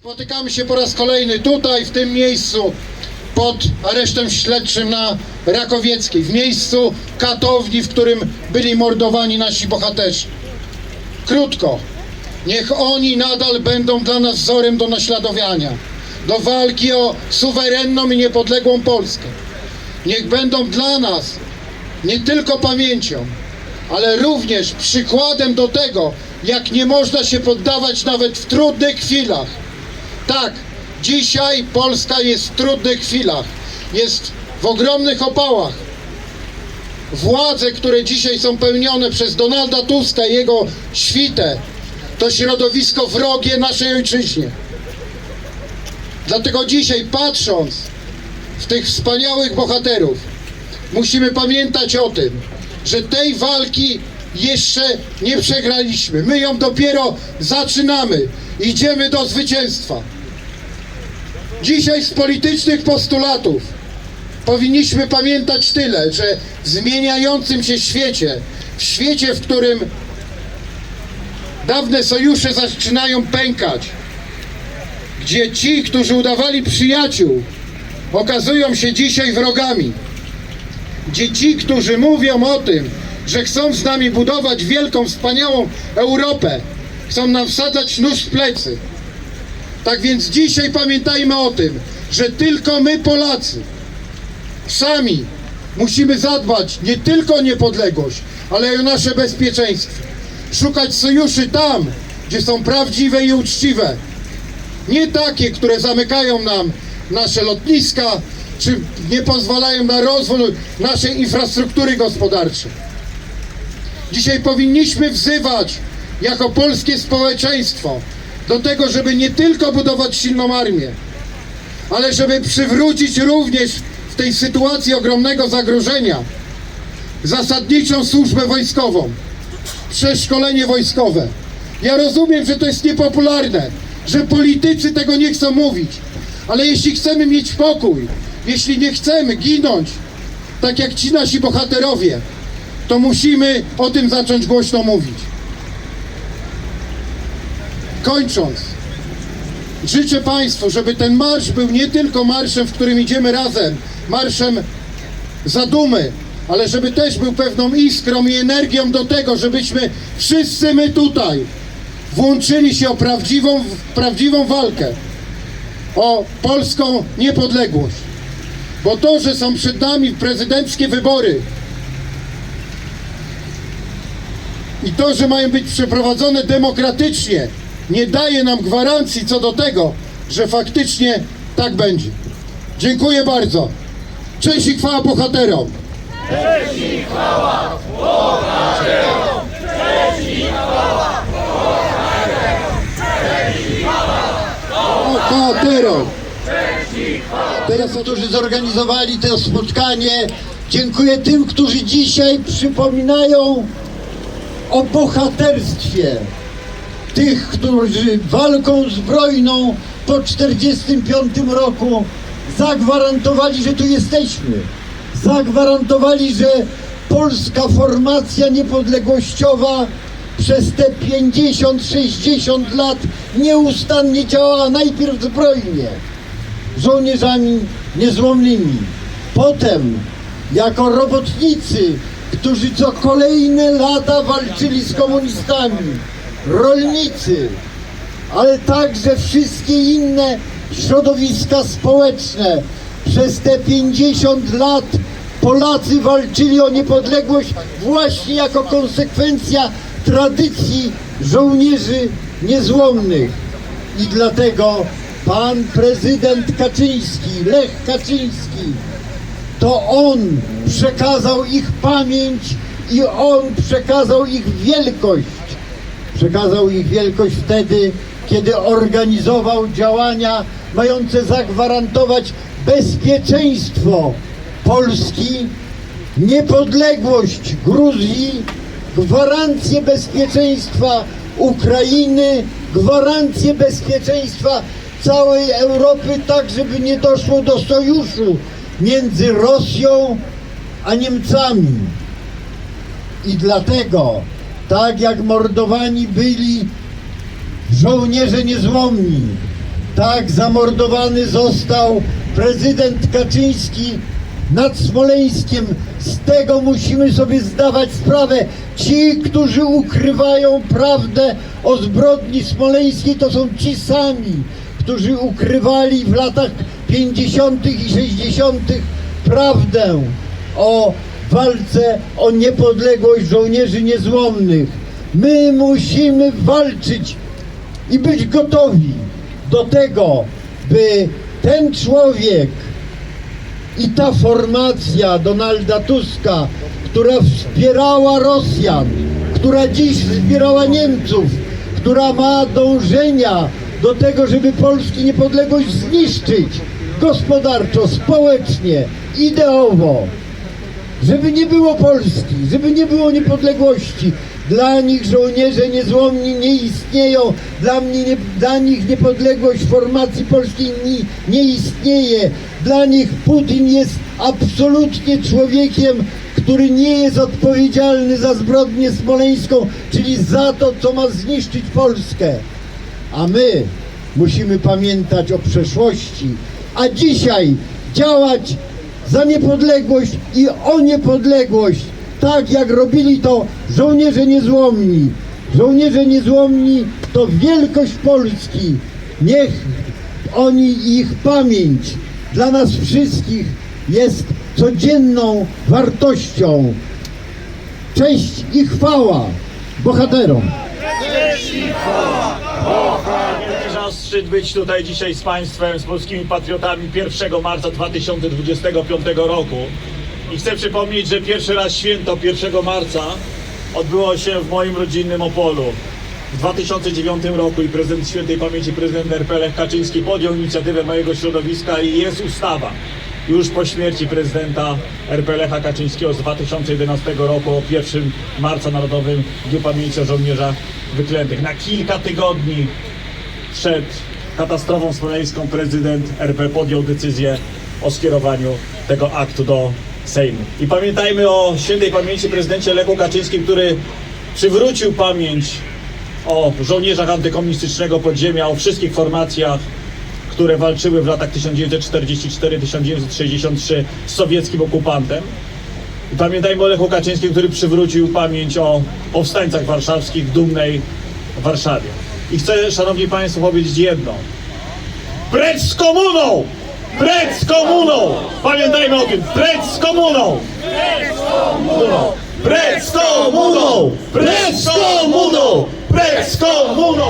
Spotykamy się po raz kolejny tutaj, w tym miejscu, pod aresztem śledczym na Rakowieckiej, w miejscu katowni, w którym byli mordowani nasi bohaterzy. Krótko, niech oni nadal będą dla nas wzorem do naśladowania, do walki o suwerenną i niepodległą Polskę. Niech będą dla nas nie tylko pamięcią, ale również przykładem do tego, jak nie można się poddawać nawet w trudnych chwilach. Tak, dzisiaj Polska jest w trudnych chwilach, jest w ogromnych opałach. Władze, które dzisiaj są pełnione przez Donalda Tuska i jego świtę, to środowisko wrogie naszej ojczyźnie. Dlatego dzisiaj, patrząc w tych wspaniałych bohaterów, musimy pamiętać o tym, że tej walki jeszcze nie przegraliśmy. My ją dopiero zaczynamy. Idziemy do zwycięstwa. Dzisiaj z politycznych postulatów powinniśmy pamiętać tyle, że w zmieniającym się świecie, w świecie, w którym dawne sojusze zaczynają pękać, gdzie ci, którzy udawali przyjaciół, okazują się dzisiaj wrogami, gdzie ci, którzy mówią o tym, że chcą z nami budować wielką, wspaniałą Europę, chcą nam wsadzać nóż w plecy. Tak więc dzisiaj pamiętajmy o tym, że tylko my Polacy sami musimy zadbać nie tylko o niepodległość, ale i o nasze bezpieczeństwo. Szukać sojuszy tam, gdzie są prawdziwe i uczciwe. Nie takie, które zamykają nam nasze lotniska, czy nie pozwalają na rozwój naszej infrastruktury gospodarczej. Dzisiaj powinniśmy wzywać jako polskie społeczeństwo do tego, żeby nie tylko budować silną armię, ale żeby przywrócić również w tej sytuacji ogromnego zagrożenia zasadniczą służbę wojskową, przeszkolenie wojskowe. Ja rozumiem, że to jest niepopularne, że politycy tego nie chcą mówić, ale jeśli chcemy mieć pokój, jeśli nie chcemy ginąć, tak jak ci nasi bohaterowie, to musimy o tym zacząć głośno mówić. Kończąc, życzę Państwu, żeby ten marsz był nie tylko marszem, w którym idziemy razem, marszem zadumy, ale żeby też był pewną iskrą i energią do tego, żebyśmy wszyscy my tutaj włączyli się o prawdziwą, prawdziwą walkę o polską niepodległość. Bo to, że są przed nami prezydenckie wybory i to, że mają być przeprowadzone demokratycznie, nie daje nam gwarancji co do tego, że faktycznie tak będzie. Dziękuję bardzo. Cześć i chwała bohaterom. Bohaterom. Teraz, którzy zorganizowali to spotkanie, dziękuję tym, którzy dzisiaj przypominają o bohaterstwie tych, którzy walką zbrojną po 1945 roku zagwarantowali, że tu jesteśmy. Zagwarantowali, że polska formacja niepodległościowa przez te 50-60 lat nieustannie działała najpierw zbrojnie żołnierzami niezłomnymi. Potem jako robotnicy, którzy co kolejne lata walczyli z komunistami, rolnicy, ale także wszystkie inne środowiska społeczne. Przez te 50 lat Polacy walczyli o niepodległość właśnie jako konsekwencja tradycji żołnierzy niezłomnych. I dlatego pan prezydent Kaczyński, Lech Kaczyński, to on przekazał ich pamięć i on przekazał ich wielkość. Przekazał ich wielkość wtedy, kiedy organizował działania mające zagwarantować bezpieczeństwo Polski, niepodległość Gruzji, gwarancję bezpieczeństwa Ukrainy, gwarancję bezpieczeństwa całej Europy, tak żeby nie doszło do sojuszu między Rosją a Niemcami. I dlatego, tak jak mordowani byli żołnierze niezłomni, Tak zamordowany został prezydent Kaczyński nad Smoleńskiem. Z tego musimy sobie zdawać sprawę. Ci, którzy ukrywają prawdę o zbrodni smoleńskiej, to są ci sami, którzy ukrywali w latach 50. i 60. prawdę o walce o niepodległość żołnierzy niezłomnych. My musimy walczyć i być gotowi do tego, by ten człowiek i ta formacja Donalda Tuska, która wspierała Rosjan, która dziś wspierała Niemców, która ma dążenia do tego, żeby Polski niepodległość zniszczyć gospodarczo, społecznie, ideowo, żeby nie było Polski, żeby nie było niepodległości. Dla nich żołnierze niezłomni nie istnieją, dla, mnie nie, dla nich niepodległość formacji polskiej nie, nie istnieje. Dla nich Putin jest absolutnie człowiekiem, który nie jest odpowiedzialny za zbrodnię smoleńską, czyli za to, co ma zniszczyć Polskę. A my musimy pamiętać o przeszłości, a dzisiaj działać za niepodległość i o niepodległość, tak jak robili to żołnierze niezłomni. Żołnierze niezłomni to wielkość Polski. Niech oni i ich pamięć dla nas wszystkich jest codzienną wartością. Cześć i chwała bohaterom. Wielki zaszczyt być tutaj dzisiaj z Państwem, z polskimi patriotami 1 marca 2025 roku. I chcę przypomnieć, że pierwszy raz święto 1 marca odbyło się w moim rodzinnym Opolu. W 2009 roku i prezydent świętej pamięci prezydent RP Lech Kaczyński podjął inicjatywę mojego środowiska i jest ustawa już po śmierci prezydenta RP Lecha Kaczyńskiego z 2011 roku o 1 marca Narodowym Dniu Pamięci o Żołnierzach Wyklętych. Na kilka tygodni przed katastrofą smoleńską prezydent RP podjął decyzję o skierowaniu tego aktu do Sejmu. I pamiętajmy o świętej pamięci prezydencie Lechu Kaczyńskim, który przywrócił pamięć o żołnierzach antykomunistycznego podziemia, o wszystkich formacjach, które walczyły w latach 1944-1963 z sowieckim okupantem. I pamiętajmy o Lechu Kaczyńskim, który przywrócił pamięć o powstańcach warszawskich w dumnej Warszawie. I chcę, szanowni państwo, powiedzieć jedno. Precz z komuną! Precz z komuną! Pamiętajmy o tym! Precz z komuną! Precz z komuną! Precz z komuną! Precz z komuną!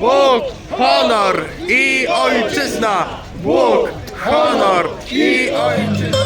Bóg, honor i ojczyzna! Bóg, honor i ojczyzna!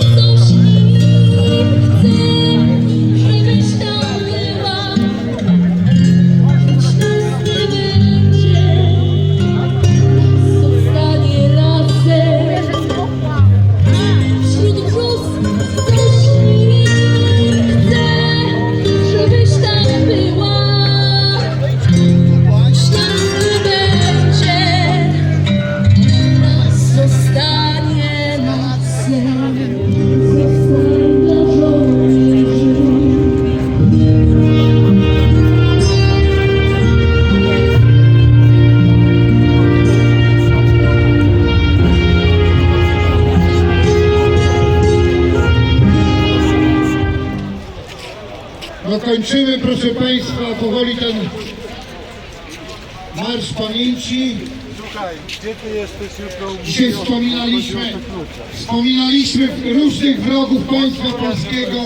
Kończymy, proszę Państwa, powoli ten Marsz Pamięci. Dzisiaj wspominaliśmy, wspominaliśmy różnych wrogów państwa polskiego,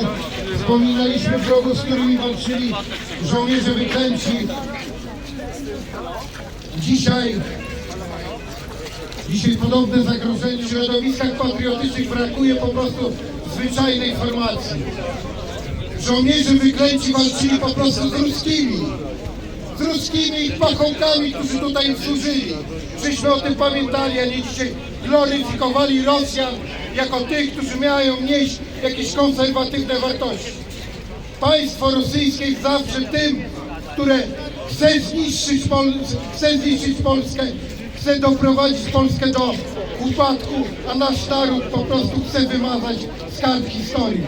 wspominaliśmy wrogów, z którymi walczyli żołnierze wyklęci. Dzisiaj, dzisiaj podobne zagrożenie w środowiskach patriotycznych brakuje po prostu zwyczajnej formacji. Żołnierze wyklęci walczyli po prostu z ruskimi. Z ruskimi pachołkami, którzy tutaj służyli. Żeśmy o tym pamiętali, a nie dzisiaj gloryfikowali Rosjan jako tych, którzy mają nieść jakieś konserwatywne wartości. Państwo rosyjskie jest zawsze tym, które chce zniszczyć, Pol chce zniszczyć Polskę, chce doprowadzić Polskę do upadku, a nasz naród po prostu chce wymazać z kart historii.